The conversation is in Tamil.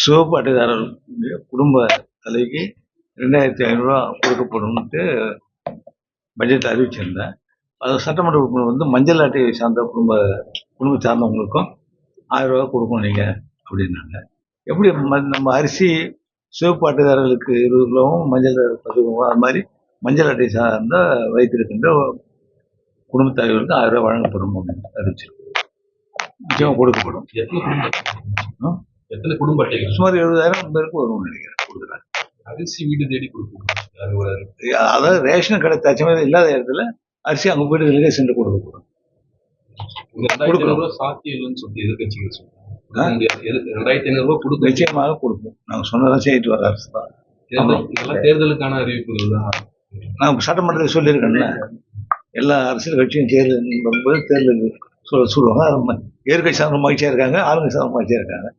சிவப்பு அட்டைதாரர்களுடைய குடும்ப தலைவிக்கு ரெண்டாயிரத்தி ஐநூறுரூவா கொடுக்கப்படும்ட்டு பட்ஜெட் அறிவிச்சிருந்தேன். அது சட்டமன்ற உறுப்பினர் வந்து மஞ்சள் அட்டையை சார்ந்த குடும்ப குடும்ப சார்ந்தவங்களுக்கும் ஆயிரம் ரூபாய் கொடுக்கணும் நீங்கள் அப்படின்னாங்க. எப்படி நம்ம அரிசி சிவப்பு அட்டைதாரர்களுக்கு இருபது கிலோவும் மஞ்சள் பதிவு அது மாதிரி மஞ்சள் அட்டை சார்ந்த வைத்திருக்கின்ற குடும்ப தலைவருக்கு ஆயிரம் ரூபாய் வழங்கப்படும் அப்படின்னு அறிவிச்சிருக்கு நிச்சயமாக கொடுக்கப்படும். எத்தனை குடும்ப அட்டைகள். சுமார் எழுபதாயிரம் பேருக்கு வரும்னு நினைக்கிறேன் கொடுக்குறாங்க அரிசி வீடு தேடி கொடுக்கணும். அதாவது ரேஷன் கடை தச்சமே இல்லாத இடத்துல அரிசி அவங்க வீடுகளுக்கே சென்று ஐநூறு ரூபாய் சாத்தியம் இல்லைன்னு சொல்லி எதிர்கட்சிகள் கொடுக்க. எது- ரெண்டாயிரத்தி ஐநூறு ரூபாய் கொடுக்க நிச்சயமாக கொடுப்போம். நாங்கள் சொன்னதான் செய்துட்டு வர அரசு தான். தேர்தலுக்கான அறிவிப்புகள் தான். நான் சட்டமன்றத்தில் சொல்லியிருக்கேன்ல எல்லா அரசியல் கட்சியும் தேர்தல் வரும்போது தேர்தல் சொல்ல சொல்லுவாங்க. எதிர்க்கட்சி சார்ந்த மகிழ்ச்சியாக இருக்காங்க ஆளுங்கட்சி சார்ந்த மகிழ்ச்சியாக இருக்காங்க.